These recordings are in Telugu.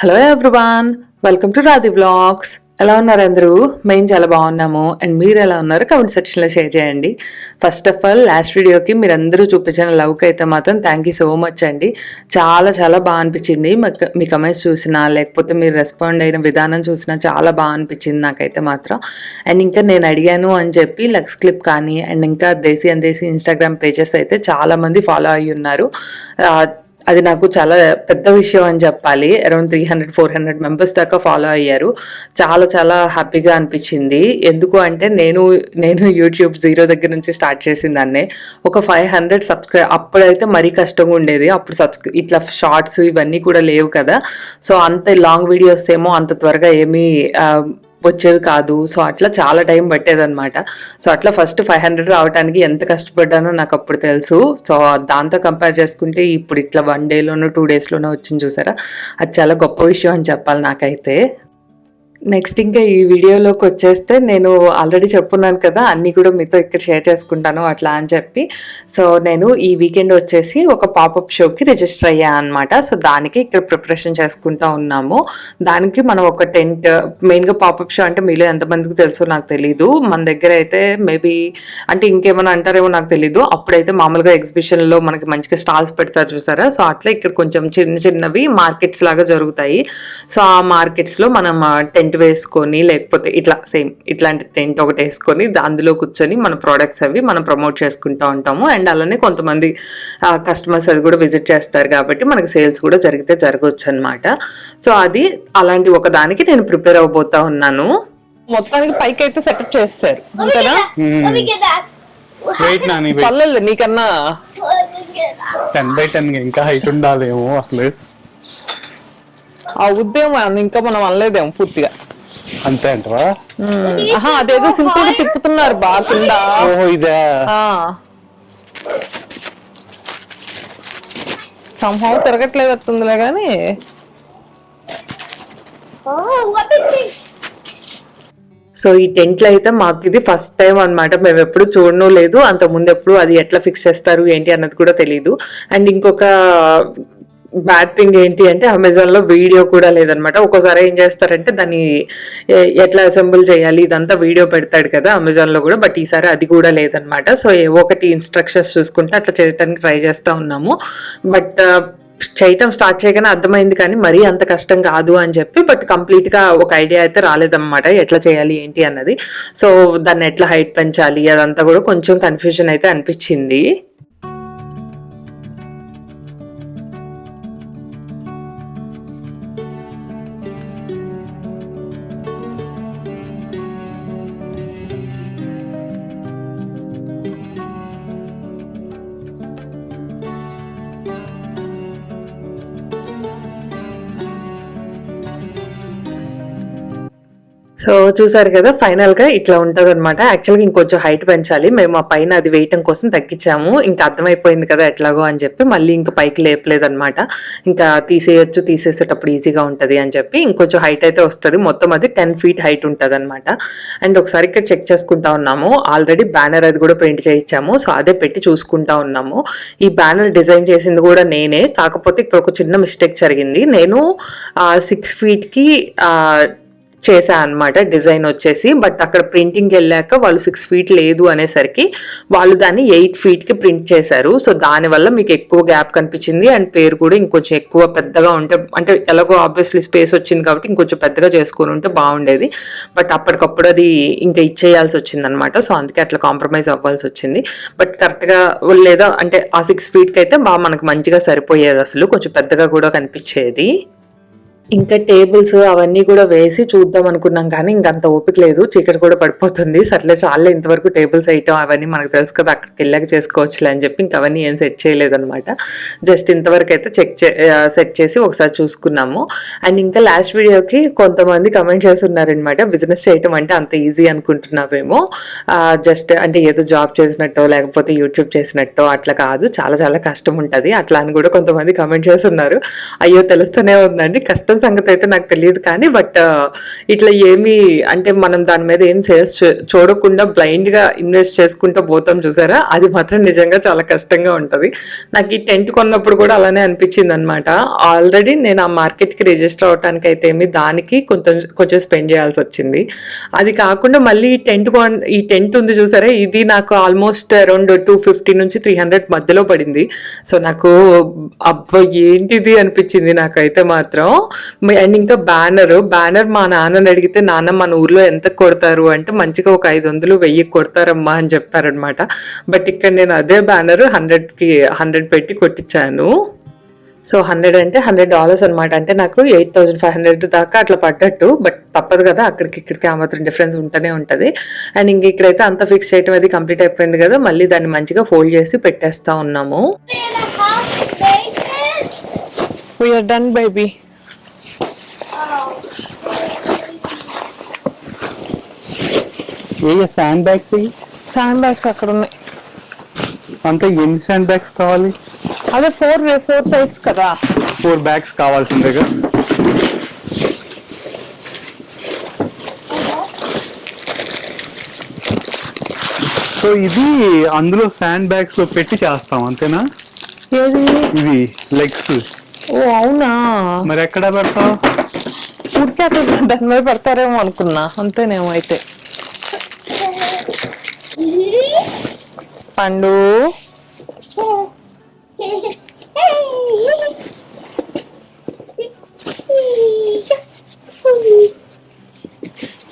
Hello everyone welcome to Radhi vlogs ఎలా ఉన్నారు అందరూ? మేము చాలా బాగున్నాము. అండ్ మీరు ఎలా ఉన్నారు? కమెంట్ సెక్షన్లో షేర్ చేయండి. ఫస్ట్ ఆఫ్ ఆల్ లాస్ట్ వీడియోకి మీరు అందరూ చూపించిన లవ్కి అయితే మాత్రం థ్యాంక్ యూ సో మచ్ అండి. చాలా చాలా బాగా అనిపించింది. మీ కమెంట్స్ చూసినా లేకపోతే మీరు రెస్పాండ్ అయిన విధానం చూసినా చాలా బాగా అనిపించింది నాకైతే మాత్రం. అండ్ ఇంకా నేను అడిగాను అని చెప్పి లక్స్ క్లిప్ కానీ అండ్ ఇంకా desi and desi Instagram pages అయితే చాలా మంది ఫాలో అయ్యి ఉన్నారు అది నాకు చాలా పెద్ద విషయం అని చెప్పాలి. Around three hundred four hundred members దాకా ఫాలో అయ్యారు. చాలా చాలా హ్యాపీగా అనిపించింది. ఎందుకు అంటే నేను నేను యూట్యూబ్ జీరో దగ్గర నుంచి స్టార్ట్ చేసిన దాన్నే. ఒక ఫైవ్ హండ్రెడ్ సబ్స్క్రై అప్పుడైతే మరీ కష్టంగా ఉండేది. అప్పుడు సబ్స్క్రై ఇట్లా షార్ట్స్ ఇవన్నీ కూడా లేవు కదా. సో అంత లాంగ్ వీడియోస్ ఏమో అంత త్వరగా ఏమీ వచ్చేవి కాదు. సో అట్లా చాలా టైం పట్టేదన్నమాట. సో అట్లా ఫస్ట్ ఫైవ్ హండ్రెడ్ రావడానికి ఎంత కష్టపడ్డానో నాకు అప్పుడు తెలుసు. సో దాంతో కంపేర్ చేసుకుంటే ఇప్పుడు ఇట్లా వన్ డేలోనో టూ డేస్లోనో వచ్చింది చూసారా? అది చాలా గొప్ప విషయం అని చెప్పాలి నాకైతే. నెక్స్ట్ ఇంకా ఈ వీడియోలోకి వచ్చేస్తే నేను ఆల్రెడీ చెప్పున్నాను కదా అన్నీ కూడా మీతో ఇక్కడ షేర్ చేసుకుంటాను అట్లా అని చెప్పి. సో నేను ఈ వీకెండ్ వచ్చేసి ఒక పాపప్ షోకి రిజిస్టర్ అయ్యా అనమాట సో దానికి ఇక్కడ ప్రిపరేషన్ చేసుకుంటా ఉన్నాము. దానికి మనం ఒక టెంట్ మెయిన్గా పాపప్ షో అంటే మీలో ఎంతమందికి తెలుసో నాకు తెలీదు. మన దగ్గర అయితే మేబీ అంటే ఇంకేమైనా అంటారేమో నాకు తెలీదు. అప్పుడైతే మామూలుగా ఎగ్జిబిషన్లో మనకి మంచిగా స్టాల్స్ పెడతారు చూసారా? సో అట్లా ఇక్కడ కొంచెం చిన్న చిన్నవి మార్కెట్స్ లాగా జరుగుతాయి. సో ఆ మార్కెట్స్లో మనం uh, టెంట్ వేసుకొని లేకపోతే ఇట్లా సేమ్ ఇట్లాంటి టెంట్ ఒకటి వేసుకొని అందులో కూర్చొని మన ప్రోడక్ట్స్ అవి మనం ప్రమోట్ చేసుకుంటూ ఉంటాము. అండ్ అలానే కొంతమంది కస్టమర్స్ అది కూడా విజిట్ చేస్తారు కాబట్టి మనకి సేల్స్ కూడా జరిగితే జరగవచ్చు అనమాట సో అది అలాంటి ఒక దానికి నేను ప్రిపేర్ అవ్వబోతా ఉన్నాను. మొత్తానికి పైకి అయితే సెటప్ చేస్తారు. అంతేనా. వెయిట్ నాని పర్లేదు నీకన్నా. టెన్ బై టెన్ ఇంకా హైట్ ఉండాలేమో అసలు. ఆ ఉద్యమం ఇంకా మనం అనలేదేమో పూర్తిగా. అంతే అంటవా? అదేదో సింపుల్గా తిప్పుతున్నారు బాగా కింద ఓహో ఇదే? సంభవం తిరగట్లేదు వస్తుందిలే see. సో ఈ టెంట్లో అయితే మాకు ఇది ఫస్ట్ టైం అన్నమాట. మేము ఎప్పుడు చూడను లేదు. అంత ముందు ఎప్పుడు అది ఎట్లా ఫిక్స్ చేస్తారు ఏంటి అన్నది కూడా తెలియదు అండ్ ఇంకొక బ్యాడ్ థింగ్ ఏంటి అంటే అమెజాన్లో వీడియో కూడా లేదనమాట. ఒక్కోసారి ఏం చేస్తారంటే దాన్ని ఎట్లా అసెంబుల్ చేయాలి? ఇదంతా వీడియో పెడతాడు కదా అమెజాన్లో కూడా బట్ ఈసారి అది కూడా లేదనమాట. సో ఒకటి ఇన్స్ట్రక్షన్స్ చూసుకుంటే అట్లా చేయడానికి ట్రై చేస్తూ ఉన్నాము. బట్ చేయటం స్టార్ట్ చేయగానే అర్థమైంది కానీ మరీ అంత కష్టం కాదు అని చెప్పి బట్ కంప్లీట్గా ఒక ఐడియా అయితే రాలేదన్నమాట ఎట్లా చేయాలి ఏంటి అన్నది. సో దాన్ని ఎట్లా హైట్ పెంచాలి అదంతా కూడా కొంచెం కన్ఫ్యూజన్ అయితే అనిపించింది. సో చూసారు కదా ఫైనల్గా ఇట్లా ఉంటది అనమాట యాక్చువల్గా ఇంకొంచెం హైట్ పెంచాలి. మేము ఆ పైన అది వేయటం కోసం తగ్గించాము. ఇంకా అర్థమైపోయింది కదా ఎట్లాగో అని చెప్పి మళ్ళీ ఇంకా పైకి లేపలేదు అనమాట ఇంకా తీసేయొచ్చు తీసేసేటప్పుడు ఈజీగా ఉంటుంది అని చెప్పి ఇంకొంచెం హైట్ అయితే వస్తుంది. మొత్తం అది టెన్ ఫీట్ హైట్ ఉంటుంది అనమాట అండ్ ఒకసారి ఇక్కడ చెక్ చేసుకుంటా ఉన్నాము. ఆల్రెడీ బ్యానర్ అది కూడా ప్రింట్ చేయించాము. సో అదే పెట్టి చూసుకుంటా ఉన్నాము. ఈ బ్యానర్ డిజైన్ చేసింది కూడా నేనే. కాకపోతే ఇక్కడ ఒక చిన్న మిస్టేక్ జరిగింది. నేను సిక్స్ ఫీట్కి చేశా అనమాట డిజైన్ వచ్చేసి. బట్ అక్కడ ప్రింటింగ్ వెళ్ళాక వాళ్ళు సిక్స్ ఫీట్ లేదు అనేసరికి వాళ్ళు దాన్ని ఎయిట్ ఫీట్కి ప్రింట్ చేశారు. సో దానివల్ల మీకు ఎక్కువ గ్యాప్ కనిపించింది. అండ్ పేరు కూడా ఇంకొంచెం ఎక్కువ పెద్దగా ఉంటే అంటే ఎలాగో ఆబ్వియస్లీ స్పేస్ వచ్చింది కాబట్టి ఇంకొంచెం పెద్దగా చేసుకుని ఉంటే బాగుండేది. బట్ అప్పటికప్పుడు అది ఇంకా ఇచ్చేయాల్సి వచ్చింది అనమాట సో అందుకే అట్లా కాంప్రమైజ్ అవ్వాల్సి వచ్చింది. బట్ కరెక్ట్గా లేదా అంటే ఆ సిక్స్ ఫీట్కి అయితే బాగా మనకు మంచిగా సరిపోయేది అసలు. కొంచెం పెద్దగా కూడా కనిపించేది. ఇంకా టేబుల్స్ అవన్నీ కూడా వేసి చూద్దాం అనుకున్నాం కానీ ఇంకంత ఓపిక లేదు. చీకటి కూడా పడిపోతుంది. సర్లే చాలా ఇంతవరకు టేబుల్స్ వేయటం అవన్నీ మనకు తెలుసు కదా అక్కడికి వెళ్ళాక చేసుకోవచ్చులే అని చెప్పి ఇంకా అవన్నీ ఏం సెట్ చేయలేదన్నమాట. జస్ట్ ఇంతవరకు అయితే చెక్ సెట్ చేసి ఒకసారి చూసుకున్నాము. అండ్ ఇంకా లాస్ట్ వీడియోకి కొంతమంది కమెంట్ చేస్తున్నారనమాట బిజినెస్ చేయటం అంటే అంత ఈజీ అనుకుంటున్నావేమో. జస్ట్ అంటే ఏదో జాబ్ చేసినట్టో లేకపోతే యూట్యూబ్ చేసినట్టో అట్లా కాదు. చాలా చాలా కష్టం ఉంటుంది. అట్లా అని కూడా కొంతమంది కమెంట్ చేస్తున్నారు. అయ్యో తెలుస్తూనే ఉందండి. కష్టం రిటర్న్ సంగతి అయితే నాకు తెలియదు కానీ బట్ ఇట్లా ఏమి అంటే మనం దాని మీద ఏం సేల్స్ చూడకుండా బ్లైండ్గా ఇన్వెస్ట్ చేసుకుంటూ పోతాం చూసారా? అది మాత్రం నిజంగా చాలా కష్టంగా ఉంటది. నాకు ఈ టెంట్ కొన్నప్పుడు కూడా అలానే అనిపించింది అనమాట ఆల్రెడీ నేను ఆ మార్కెట్కి రిజిస్టర్ అవడానికి అయితే ఏమి దానికి కొంచెం కొంచెం స్పెండ్ చేయాల్సి వచ్చింది. అది కాకుండా మళ్ళీ ఈ టెంట్ కొన్ ఈ టెంట్ ఉంది చూసారా? ఇది నాకు ఆల్మోస్ట్ అరౌండ్ టూ ఫిఫ్టీ నుంచి త్రీ హండ్రెడ్ మధ్యలో పడింది. సో నాకు అబ్బా ఏంటిది అనిపించింది నాకైతే మాత్రం. అండ్ ఇంకా బ్యానర్. బ్యానర్ మా నాన్నని అడిగితే నాన్న మన ఊర్లో ఎంత కొడతారు? అంటే మంచిగా ఒక ఐదు వందలు వెయ్యి కొడతారమ్మా అని చెప్పారనమాట బట్ ఇక్కడ నేను అదే బ్యానర్ హండ్రెడ్కి హండ్రెడ్ పెట్టి కొట్టించాను. సో హండ్రెడ్ అంటే హండ్రెడ్ డాలర్స్ అనమాట అంటే నాకు ఎయిట్ థౌసండ్ ఫైవ్ హండ్రెడ్ దాకా అట్లా పడ్డట్టు. బట్ తప్పదు కదా అక్కడికి ఇక్కడికి ఆ మాత్రం డిఫరెన్స్ ఉంటూనే ఉంటుంది. అండ్ ఇంక ఇక్కడైతే అంతా ఫిక్స్ చేయడం అది కంప్లీట్ అయిపోయింది కదా మళ్ళీ దాన్ని మంచిగా ఫోల్డ్ చేసి పెట్టేస్తా ఉన్నాము. వీఆర్ డన్ బేబీ ఏ శాండ్ బ్యాగ్స్? శాండ్ బ్యాగ్స్ అక్కడ ఉన్నాయి. అంటే ఎన్ని శాండ్ బ్యాగ్స్ కావాలి? అదే ఫోర్ ఫోర్ సైడ్స్ కదా. ఫోర్ బ్యాగ్స్ కావాల్సిందేగా సో ఇది అందులో శాండ్ బ్యాగ్స్లో పెట్టి చేస్తాం అంతేనా? ఏది? ఇవి లెగ్స్ ఓ అవునా? మరి ఎక్కడ పెడతావు? ఊరికే అక్కడ దాని మీద పెడతారేమో అనుకున్నా అంతేనేమో అయితే. పండు.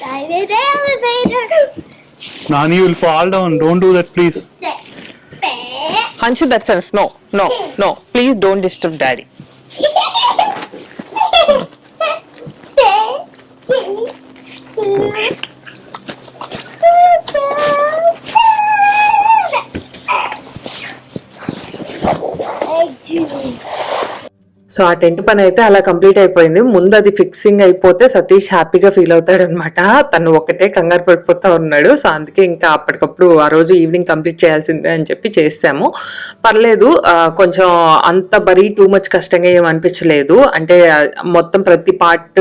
Private elevator. Nani will fall down don't do that please Hanshu that self no no no please don't so ఆ టెంట్ పని అయితే అలా కంప్లీట్ అయిపోయింది. ముందు అది ఫిక్సింగ్ అయిపోతే సతీష్ హ్యాపీగా ఫీల్ అవుతాడు అనమాట తను ఒకటే కంగారు పడిపోతా ఉన్నాడు. సో అందుకే ఇంకా అప్పటికప్పుడు ఆ రోజు ఈవినింగ్ కంప్లీట్ చేయాల్సిందే అని చెప్పి చేసాము. పర్లేదు కొంచెం అంత బరీ టూ మచ్ కష్టంగా ఏం అనిపించలేదు. అంటే మొత్తం ప్రతి పార్ట్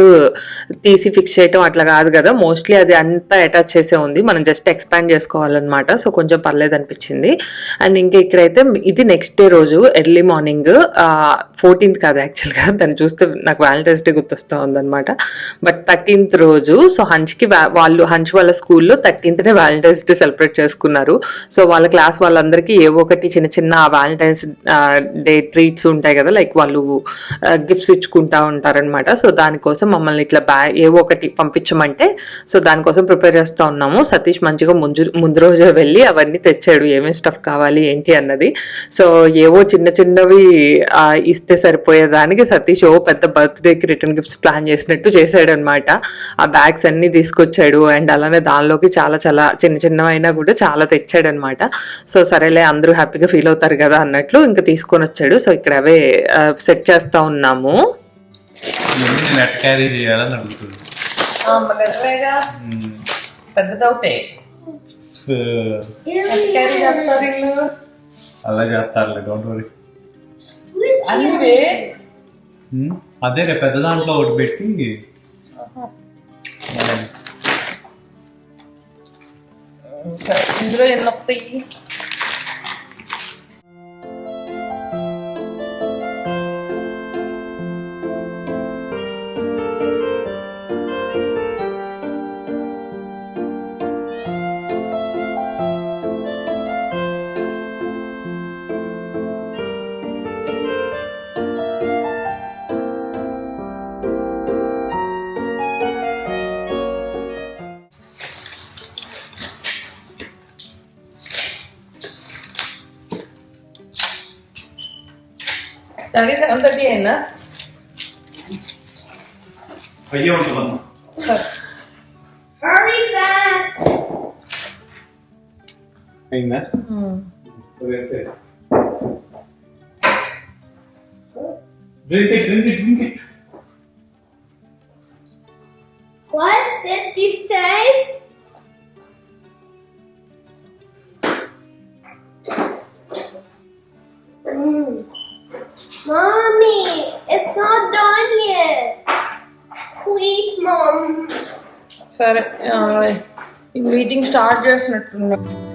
తీసి ఫిక్స్ చేయటం అట్లా కాదు కదా. మోస్ట్లీ అది అంతా అటాచ్ చేసే ఉంది. మనం జస్ట్ ఎక్స్పాండ్ చేసుకోవాలన్నమాట. సో కొంచెం పర్లేదు అనిపించింది. అండ్ ఇంకా ఇక్కడైతే ఇది నెక్స్ట్ డే రోజు ఎర్లీ మార్నింగ్ ఫోర్టీన్త్ కాదు యాక్చువల్గా దాన్ని చూస్తే నాకు వ్యాలంటైన్స్ డే గుర్తొస్తూ ఉందన్నమాట. బట్ థర్టీన్త్ రోజు సో హంచ్కి వాళ్ళు హంచ్ వాళ్ళ స్కూల్లో థర్టీన్త్నే వ్యాలంటైన్స్ డే సెలబ్రేట్ చేసుకున్నారు. సో వాళ్ళ క్లాస్ వాళ్ళందరికీ ఏవో ఒకటి చిన్న చిన్న వ్యాలంటైన్స్ డే ట్రీట్స్ ఉంటాయి కదా లైక్ వాళ్ళు గిఫ్ట్స్ ఇచ్చుకుంటా ఉంటారనమాట సో దానికోసం మమ్మల్ని ఇట్లా బ్యా ఏవో ఒకటి పంపించమంటే సో దానికోసం ప్రిపేర్ చేస్తూ ఉన్నాము. సతీష్ మంచిగా ముందు ముందు రోజే వెళ్ళి అవన్నీ తెచ్చాడు. ఏమేమి స్టఫ్ కావాలి ఏంటి అన్నది. సో ఏవో చిన్న చిన్నవి ఇస్తే సరిపోయేది సరిపోయేదానికి సతీష్ ఓ పెద్ద బర్త్డేకి రిటర్న్ గిఫ్ట్స్ ప్లాన్ చేసినట్టు చేశాడు అనమాట ఆ బ్యాగ్స్ అన్ని తీసుకొచ్చాడు అండ్ అలానే దానిలోకి చాలా చాలా చిన్న చిన్నవైనా కూడా చాలా తెచ్చాడు అనమాట సో సరేలే అందరూ హ్యాపీగా ఫీల్ అవుతారు కదా అన్నట్లు ఇంకా తీసుకొని వచ్చాడు. సో ఇక్కడ అవే సెట్ చేస్తా ఉన్నాము. అలా చేస్తారులే డోంట్ వరీ అదే రే పెద్ద దాంట్లో ఒకటి పెట్టి. ఇందులో ఎన్ని వస్తాయి? అలాగే సెవెన్ థర్టీ అయినా అయ్యే ఉంటుంది Hurry fast. అయిందా drink it drink it drink it Mommy, it's not done yet. Please, Mom. sorry uh, meeting starts just చేసినట్టున్నాం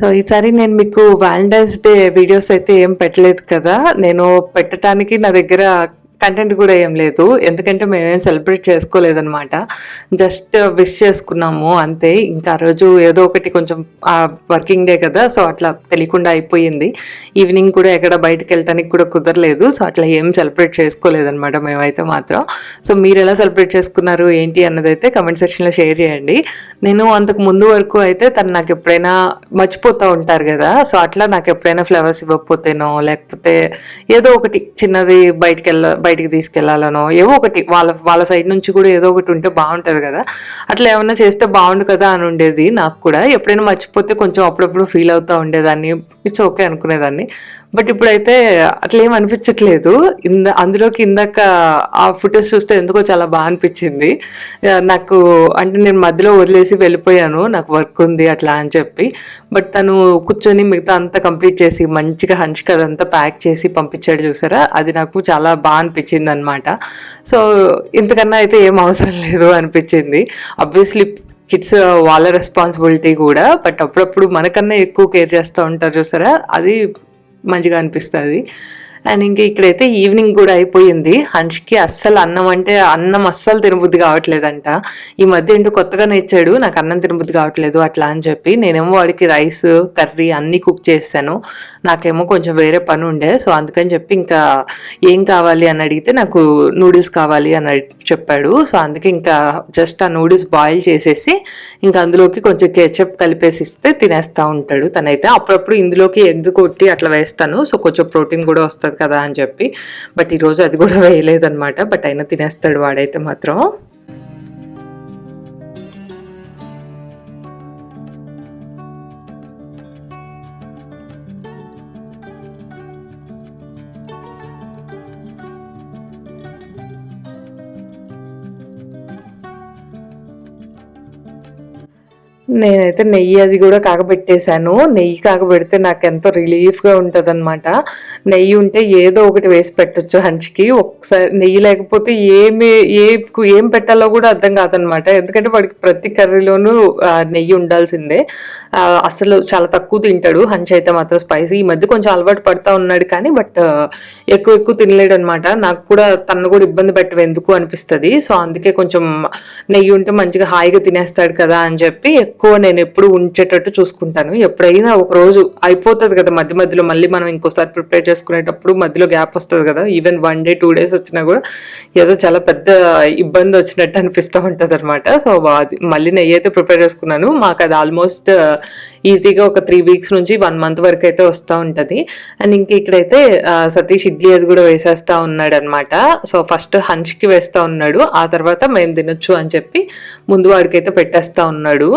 సో ఈసారి నేను మీకు వ్యాలంటైన్స్ డే వీడియోస్ అయితే ఏం పెట్టలేదు కదా నేను పెట్టడానికి నా దగ్గర కంటెంట్ కూడా ఏం లేదు. ఎందుకంటే మేమేం సెలబ్రేట్ చేసుకోలేదన్నమాట. జస్ట్ విష్ చేసుకున్నాము అంతే. ఇంకా ఆ రోజు ఏదో ఒకటి కొంచెం వర్కింగ్ డే కదా సో అట్లా తెలియకుండా అయిపోయింది. ఈవినింగ్ కూడా ఎక్కడ బయటకు వెళ్ళటానికి కూడా కుదరలేదు. సో అట్లా ఏం సెలబ్రేట్ చేసుకోలేదన్నమాట మేమైతే మాత్రం. సో మీరు ఎలా సెలబ్రేట్ చేసుకున్నారు ఏంటి అన్నది అయితే కమెంట్ సెక్షన్లో షేర్ చేయండి. నేను అంతకు ముందు వరకు అయితే తను నాకు ఎప్పుడైనా మర్చిపోతూ ఉంటారు కదా సో అట్లా నాకు ఎప్పుడైనా ఫ్లవర్స్ ఇవ్వకపోతేనో లేకపోతే ఏదో ఒకటి చిన్నది బయటికి వెళ్ళ బయటికి తీసుకెళ్ళాలనో ఏవో ఒకటి వాళ్ళ వాళ్ళ సైడ్ నుంచి కూడా ఏదో ఒకటి ఉంటే బాగుంటుంది కదా. అట్లా ఏమన్నా చేస్తే బాగుండు కదా అని ఉండేది నాకు కూడా. ఎప్పుడైనా మర్చిపోతే కొంచెం అప్పుడప్పుడు ఫీల్ అవుతూ ఉండేదాన్ని. ఇట్స్ ఓకే అనుకునేదాన్ని. బట్ ఇప్పుడైతే అట్లా ఏం అనిపించట్లేదు. ఇంద అందులోకి ఇందాక ఆ ఫుటేజ్ చూస్తే ఎందుకో చాలా బాగా అనిపించింది. నాకు అంటే నేను మధ్యలో వదిలేసి వెళ్ళిపోయాను. నాకు వర్క్ ఉంది అట్లా అని చెప్పి. బట్ తను కూర్చొని మిగతా అంతా కంప్లీట్ చేసి మంచిగా హంచిక అదంతా ప్యాక్ చేసి పంపించాడు చూసారా? అది నాకు చాలా బాగా అనిపించింది అనమాట సో ఇంతకన్నా అయితే ఏం అవసరం లేదు అనిపించింది. అబ్వియస్లీ కిడ్స్ వాళ్ళ రెస్పాన్సిబిలిటీ కూడా. బట్ అప్పుడప్పుడు మనకన్నా ఎక్కువ కేర్ చేస్తూ ఉంటారు చూసారా? అది మంచిగా అనిపిస్తుంది. అండ్ ఇంకా ఇక్కడైతే ఈవినింగ్ కూడా అయిపోయింది. హన్ష్కి అస్సలు అన్నం అంటే అన్నం అస్సలు తినబుద్ధి కావట్లేదంట. ఈ మధ్య ఏంటో కొత్తగా నేర్చాడు నాకు అన్నం తినబుద్ధి కావట్లేదు అట్లా అని చెప్పి. నేనేమో వాడికి రైస్ కర్రీ అన్నీ కుక్ చేస్తాను నాకేమో కొంచెం వేరే పని ఉండే సో అందుకని చెప్పి ఇంకా ఏం కావాలి అని అడిగితే నాకు నూడిల్స్ కావాలి అని చెప్పాడు. సో అందుకే ఇంకా జస్ట్ ఆ నూడిల్స్ బాయిల్ చేసేసి ఇంకా అందులోకి కొంచెం కెచప్ కలిపేసి ఇస్తే తినేస్తూ ఉంటాడు తనైతే. అప్పుడప్పుడు ఇందులోకి ఎగ్ కొట్టి అట్లా వేస్తాను. సో కొంచెం ప్రోటీన్ కూడా వస్తుంది కదా అని చెప్పి. బట్ ఈరోజు అది కూడా వేయలేదనమాట బట్ అయినా తినేస్తాడు వాడైతే మాత్రం. నేనైతే నెయ్యి అది కూడా కాగబెట్టేశాను. నెయ్యి కాగబెడితే నాకు ఎంతో రిలీఫ్గా ఉంటుంది అనమాట నెయ్యి ఉంటే ఏదో ఒకటి వేసి పెట్టొచ్చు హంచ్కి. ఒకసారి నెయ్యి లేకపోతే ఏమి ఏ ఏం పెట్టాలో కూడా అర్థం కాదనమాట ఎందుకంటే వాడికి ప్రతి కర్రీలోనూ నెయ్యి ఉండాల్సిందే. అసలు చాలా తక్కువ తింటాడు. హంచ్ అయితే మాత్రం స్పైసీ ఈ మధ్య కొంచెం అలవాటు పడతా ఉన్నాడు కానీ బట్ ఎక్కువ ఎక్కువ తినలేడు అనమాట నాకు కూడా తను కూడా ఇబ్బంది పెట్టవు ఎందుకు అనిపిస్తుంది. సో అందుకే కొంచెం నెయ్యి ఉంటే మంచిగా హాయిగా తినేస్తాడు కదా అని చెప్పి ఎక్కువ నేను ఎప్పుడు ఉంచేటట్టు చూసుకుంటాను. ఎప్పుడైనా ఒక రోజు అయిపోతుంది కదా మధ్య మధ్యలో మళ్ళీ మనం ఇంకోసారి ప్రిపేర్ చేసుకునేటప్పుడు మధ్యలో గ్యాప్ వస్తుంది కదా. Even one day two days వచ్చినా కూడా ఏదో చాలా పెద్ద ఇబ్బంది వచ్చినట్టు అనిపిస్తూ ఉంటుంది అనమాట సో అది మళ్ళీ నెయ్యి అయితే ప్రిపేర్ చేసుకున్నాను. మాకు అది ఆల్మోస్ట్ uh, ఈజీగా ఒక త్రీ వీక్స్ నుంచి వన్ మంత్ వరకు అయితే వస్తూ ఉంటుంది. అండ్ ఇంక ఇక్కడైతే uh, సతీష్ ఇడ్లీ అది కూడా వేసేస్తా ఉన్నాడు అనమాట సో ఫస్ట్ హంచ్కి వేస్తూ ఉన్నాడు. ఆ తర్వాత మేము తినొచ్చు అని చెప్పి ముందు వాడికైతే పెట్టేస్తా ఉన్నాడు.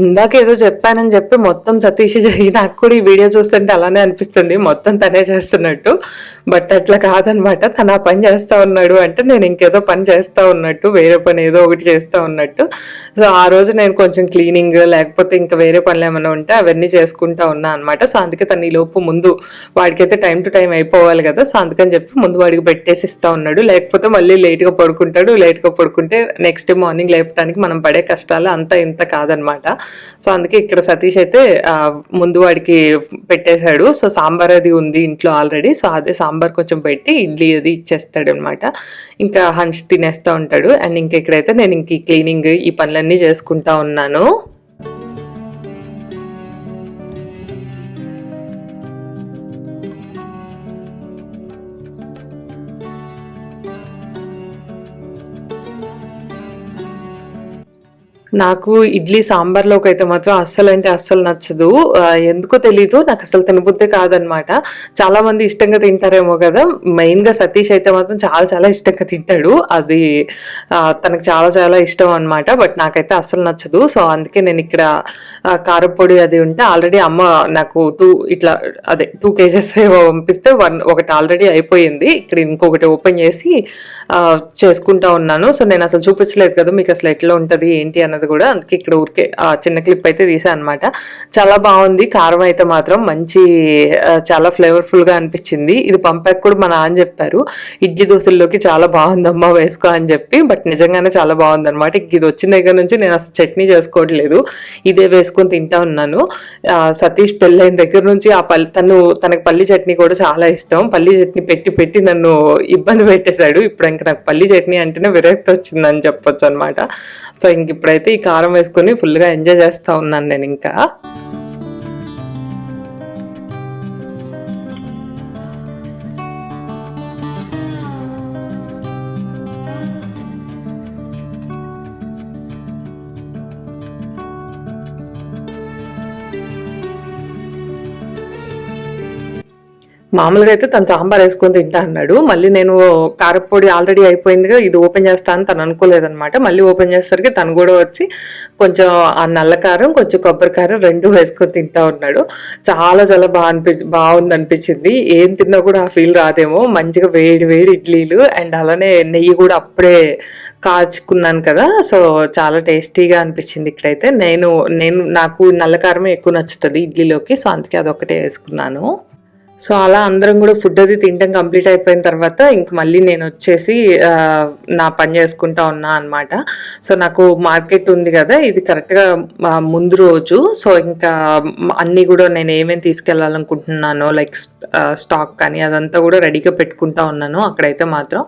ఇందాక ఏదో చెప్పానని చెప్పి మొత్తం సతీష్ నాకు కూడా ఈ వీడియో చూస్తుంటే అలానే అనిపిస్తుంది. మొత్తం తనే చేస్తున్నట్టు. బట్ అట్లా కాదనమాట. తన ఆ పని చేస్తా ఉన్నాడు అంటే నేను ఇంకేదో పని చేస్తా ఉన్నట్టు వేరే పని ఏదో ఒకటి చేస్తా ఉన్నట్టు. సో ఆ రోజు నేను కొంచెం క్లీనింగ్ లేకపోతే ఇంకా వేరే పనులు ఏమైనా ఉంటే అవన్నీ చేసుకుంటా ఉన్నా అనమాట సో అందుకే తను ఈ లోపు ముందు వాడికైతే టైం టు టైం అయిపోవాలి కదా. సో అందుకని చెప్పి ముందు వాడికి పెట్టేసి ఇస్తా ఉన్నాడు. లేకపోతే మళ్ళీ లేట్గా పడుకుంటాడు. లేట్గా పడుకుంటే నెక్స్ట్ మార్నింగ్ లేపడానికి మనం పడే కష్టాలు అంత ఇంత కాదనమాట. సో అందుకే ఇక్కడ సతీష్ అయితే ముందు వాడికి పెట్టేశాడు. సో సాంబార్ అది ఉంది ఇంట్లో ఆల్రెడీ. సో అదే సాంబార్ కొంచెం పెట్టి ఇడ్లీ అది ఇచ్చేస్తాడు అనమాట ఇంకా హంచ్ తినేస్తూ ఉంటాడు. అండ్ ఇంకా ఇక్కడైతే నేను ఇంక ఈ క్లీనింగ్ ఈ పనులన్నీ చేసుకుంటా ఉన్నాను. నాకు ఇడ్లీ సాంబార్లోకి అయితే మాత్రం అస్సలు అంటే అస్సలు నచ్చదు. ఎందుకో తెలీదు నాకు అసలు తినబుద్దే కాదనమాట. చాలా మంది ఇష్టంగా తింటారేమో కదా మెయిన్గా సతీష్ అయితే మాత్రం చాలా చాలా ఇష్టంగా తింటాడు. అది తనకు చాలా చాలా ఇష్టం అనమాట బట్ నాకైతే అస్సలు నచ్చదు. సో అందుకే నేను ఇక్కడ కారపొడి అది ఉంటే ఆల్రెడీ అమ్మ నాకు టూ ఇట్లా అదే టూ కేజెస్ పంపిస్తే వన్ ఒకటి ఆల్రెడీ అయిపోయింది. ఇక్కడ ఇంకొకటి ఓపెన్ చేసి చేసుకుంటా ఉన్నాను. సో నేను అసలు చూపించలేదు కదా మీకు అసలు ఎట్లా ఉంటుంది ఏంటి అన్నది కూడా అందుకే ఇక్కడ ఊరికే ఆ చిన్న క్లిప్ అయితే తీసాను అనమాట చాలా బాగుంది. కారం అయితే మాత్రం మంచి చాలా ఫ్లేవర్ఫుల్గా అనిపించింది. ఇది పంపాక కూడా మా నాన్న చెప్పారు ఇడ్లీ దోశల్లోకి చాలా బాగుందమ్మా వేసుకో అని చెప్పి. బట్ నిజంగానే చాలా బాగుంది అనమాట ఇది వచ్చిన దగ్గర నుంచి నేను అసలు చట్నీ చేసుకోవట్లేదు. ఇదే వేసుకొని తింటా ఉన్నాను. సతీష్ పెళ్ళైన దగ్గర నుంచి ఆ పల్లి తను తనకు పల్లి చట్నీ కూడా చాలా ఇష్టం. పల్లి చట్నీ పెట్టి పెట్టి నన్ను ఇబ్బంది పెట్టేశాడు. ఇప్పుడు ఇంక నాకు పల్లి చట్నీ అంటేనే విరక్తి వచ్చిందని చెప్పొచ్చు అనమాట సో ఇంక ఇప్పుడైతే ఈ కారం వేసుకొని ఫుల్గా ఎంజాయ్ చేస్తా ఉన్నాను నేను ఇంకా. మామూలుగా అయితే తను సాంబార్ వేసుకొని తింటా అన్నాడు. మళ్ళీ నేను కారపొడి ఆల్రెడీ అయిపోయిందిగా ఇది ఓపెన్ చేస్తాను తను అనుకోలేదనమాట మళ్ళీ ఓపెన్ చేసేసరికి తను కూడా వచ్చి కొంచెం ఆ నల్ల కారం కొంచెం కొబ్బరి కారం రెండు వేసుకొని తింటా ఉన్నాడు. చాలా చాలా బాగా అనిపి బాగుంది అనిపించింది. ఏం తిన్నా కూడా ఆ ఫీల్ రాదేమో. మంచిగా వేడి వేడి ఇడ్లీలు అండ్ అలానే నెయ్యి కూడా అప్పుడే కాచుకున్నాను కదా. సో చాలా టేస్టీగా అనిపించింది ఇక్కడైతే. నేను నేను నాకు నల్ల కారమే ఎక్కువ నచ్చుతుంది ఇడ్లీలోకి. సో అందుకే అదొకటే వేసుకున్నాను. సో అలా అందరం కూడా ఫుడ్ అది తినడం కంప్లీట్ అయిపోయిన తర్వాత ఇంక మళ్ళీ నేను వచ్చేసి నా పని చేసుకుంటా ఉన్నా అనమాట సో నాకు మార్కెట్ ఉంది కదా ఇది కరెక్ట్గా ముందు రోజు. సో ఇంకా అన్నీ కూడా నేను ఏమేమి తీసుకెళ్ళాలనుకుంటున్నానో లైక్ స్టాక్ కానీ అదంతా కూడా రెడీగా పెట్టుకుంటా ఉన్నాను అక్కడైతే మాత్రం.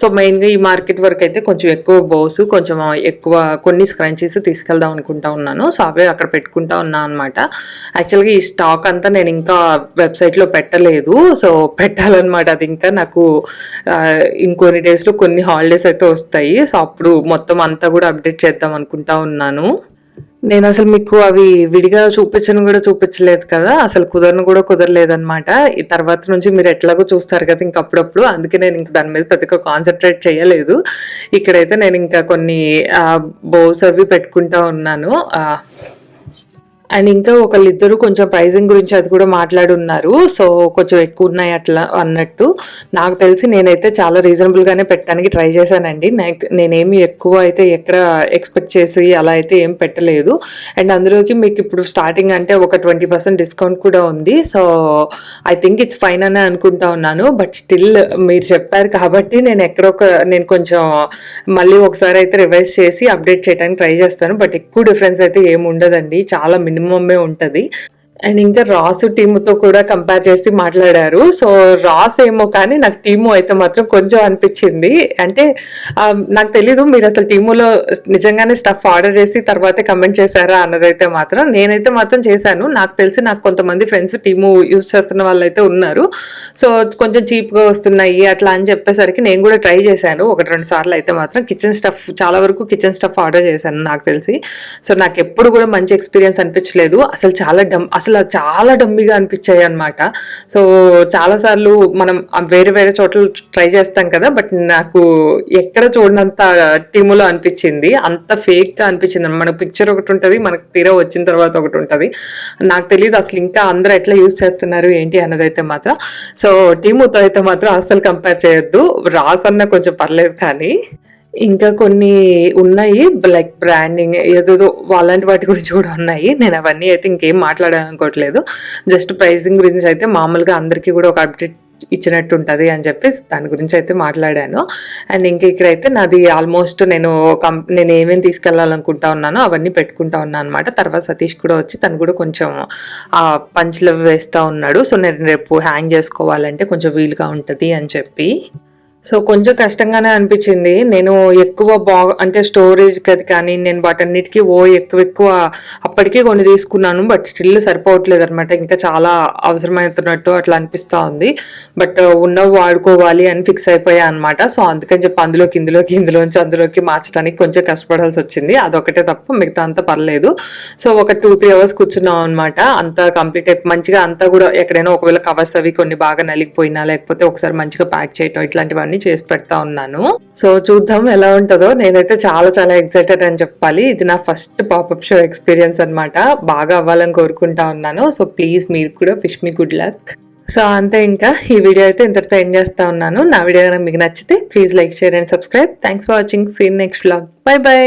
సో మెయిన్గా ఈ మార్కెట్ వరకు అయితే కొంచెం ఎక్కువ బోసు కొంచెం ఎక్కువ కొన్ని స్క్రంచీస్ తీసుకెళ్దాం అనుకుంటా ఉన్నాను. సో అవే అక్కడ పెట్టుకుంటా ఉన్నా అనమాట యాక్చువల్గా ఈ స్టాక్ అంతా నేను ఇంకా వెబ్సైట్లో పెట్టలేదు. సో పెట్టాలన్నమాట అది ఇంకా. నాకు ఇంకొన్ని డేస్లో కొన్ని హాలిడేస్ అయితే వస్తాయి. సో అప్పుడు మొత్తం అంతా కూడా అప్డేట్ చేద్దాం అనుకుంటా ఉన్నాను. నేను అసలు మీకు అవి విడిగా చూపించను కూడా చూపించలేదు కదా. అసలు కుదరను కూడా కుదరలేదనమాట ఈ తర్వాత నుంచి మీరు ఎట్లాగో చూస్తారు కదా ఇంక అప్పుడప్పుడు. అందుకే నేను ఇంకా దాని మీద పెద్దగా కాన్సన్ట్రేట్ చేయలేదు. ఇక్కడైతే నేను ఇంకా కొన్ని బౌస్ అవి పెట్టుకుంటా ఉన్నాను. అండ్ ఇంకా ఒకళ్ళిద్దరు కొంచెం ప్రైజింగ్ గురించి అది కూడా మాట్లాడున్నారు. సో కొంచెం ఎక్కువ ఉన్నాయి అట్లా అన్నట్టు. నాకు తెలిసి నేనైతే చాలా రీజనబుల్గానే పెట్టడానికి ట్రై చేశానండి. నేనేమి ఎక్కువ అయితే ఎక్కడ ఎక్స్పెక్ట్ చేసి అలా అయితే ఏం పెట్టలేదు. అండ్ అందులోకి మీకు ఇప్పుడు స్టార్టింగ్ అంటే ఒక ట్వంటీ పర్సెంట్ డిస్కౌంట్ కూడా ఉంది. So I think it's fine అనే అనుకుంటా ఉన్నాను. బట్ స్టిల్ మీరు చెప్పారు కాబట్టి నేను ఎక్కడొక నేను కొంచెం మళ్ళీ ఒకసారి అయితే రివైజ్ చేసి అప్డేట్ చేయడానికి ట్రై చేస్తాను. బట్ ఎక్కువ డిఫరెన్స్ అయితే ఏమి ఉండదండి. చాలా మినిమమే ఉంటుంది. అండ్ ఇంకా రాస్ టీముతో కూడా కంపేర్ చేసి మాట్లాడారు. సో రాస్ ఏమో కానీ నాకు టీము అయితే మాత్రం కొంచెం అనిపించింది. అంటే నాకు తెలీదు మీరు అసలు టీములో నిజంగానే స్టఫ్ ఆర్డర్ చేసి తర్వాత కమెంట్ చేశారా అన్నదైతే మాత్రం నేనైతే మాత్రం చేశాను. నాకు తెలిసి నాకు కొంతమంది ఫ్రెండ్స్ టీము యూస్ చేస్తున్న వాళ్ళు అయితే ఉన్నారు. సో కొంచెం చీప్గా వస్తున్నాయి అట్లా అని చెప్పేసరికి నేను కూడా ట్రై చేశాను. ఒకటి రెండు సార్లు అయితే మాత్రం కిచెన్ స్టఫ్ చాలా వరకు కిచెన్ స్టఫ్ ఆర్డర్ చేశాను నాకు తెలిసి. సో నాకు ఎప్పుడు కూడా మంచి ఎక్స్పీరియన్స్ అనిపించలేదు. అసలు చాలా డమ్ అసలు చాలా డమ్మిగా అనిపించాయి అనమాట సో చాలాసార్లు మనం వేరే వేరే చోట్ల ట్రై చేస్తాం కదా బట్ నాకు ఎక్కడ చూడనంత టీములో అనిపించింది. అంత ఫేక్గా అనిపించింది. మన పిక్చర్ ఒకటి ఉంటుంది మనకు తీరా వచ్చిన తర్వాత ఒకటి ఉంటుంది. నాకు తెలియదు అసలు ఇంకా అందరూ ఎట్లా యూస్ చేస్తున్నారు ఏంటి అన్నదైతే మాత్రం. సో టీముతో అయితే మాత్రం అసలు కంపేర్ చేయొద్దు. రాసన్న అన్న కొంచెం పర్లేదు కానీ. ఇంకా కొన్ని ఉన్నాయి లైక్ బ్రాండింగ్ ఏదేదో అలాంటి వాటి గురించి కూడా ఉన్నాయి. నేను అవన్నీ అయితే ఇంకేం మాట్లాడాలనుకోవట్లేదు. జస్ట్ ప్రైసింగ్ గురించి అయితే మామూలుగా అందరికీ కూడా ఒక అప్డేట్ ఇచ్చినట్టు ఉంటుంది అని చెప్పి దాని గురించి అయితే మాట్లాడాను. అండ్ ఇంకా ఇక్కడైతే నాది ఆల్మోస్ట్ నేను కం నేను ఏమేమి తీసుకెళ్ళాలనుకుంటా ఉన్నానో అవన్నీ పెట్టుకుంటా ఉన్నాను అనమాట తర్వాత సతీష్ కూడా వచ్చి తను కూడా కొంచెం పంచ్లు వేస్తూ ఉన్నాడు. సో నేను రేపు హ్యాంగ్ చేసుకోవాలంటే కొంచెం వీలుగా ఉంటుంది అని చెప్పి. సో కొంచెం కష్టంగానే అనిపించింది. నేను ఎక్కువ బా అంటే స్టోరేజ్ అది కానీ నేను వాటన్నిటికీ ఓ ఎక్కువ ఎక్కువ అప్పటికే కొన్ని తీసుకున్నాను. బట్ స్టిల్ సరిపోవట్లేదు అనమాట ఇంకా చాలా అవసరమవుతున్నట్టు అట్లా అనిపిస్తూ ఉంది. బట్ ఉన్నవి వాడుకోవాలి అని ఫిక్స్ అయిపోయా అనమాట సో అందుకని చెప్పి అందులోకి ఇందులోకి ఇందులోంచి అందులోకి మార్చడానికి కొంచెం కష్టపడాల్సి వచ్చింది. అదొకటే తప్ప మిగతా అంతా పర్లేదు. సో ఒక టూ త్రీ అవర్స్ కూర్చున్నాం అనమాట అంతా కంప్లీట్ అయిపోయి మంచిగా అంతా కూడా ఎక్కడైనా ఒకవేళ కవర్స్ అవి కొన్ని బాగా నలిగిపోయినా లేకపోతే ఒకసారి మంచిగా ప్యాక్ చేయటం ఇట్లాంటివన్నీ చేసి పెడతా ఉన్నాను. సో చూద్దాం ఎలా ఉంటుందో. నేనైతే చాలా చాలా ఎక్సైటెడ్ అని చెప్పాలి. ఇది నా ఫస్ట్ పాపప్ షో ఎక్స్పీరియన్స్ అనమాట బాగా అవ్వాలని కోరుకుంటా ఉన్నాను. సో ప్లీజ్ మీరు కూడా wish me good luck so అంతే ఇంకా. ఈ వీడియో అయితే ఇంతటితో ఎండ్ చేస్తా ఉన్నాను. నా వీడియో కనుక మీకు నచ్చితే please like share and subscribe thanks for watching seen next vlog bye bye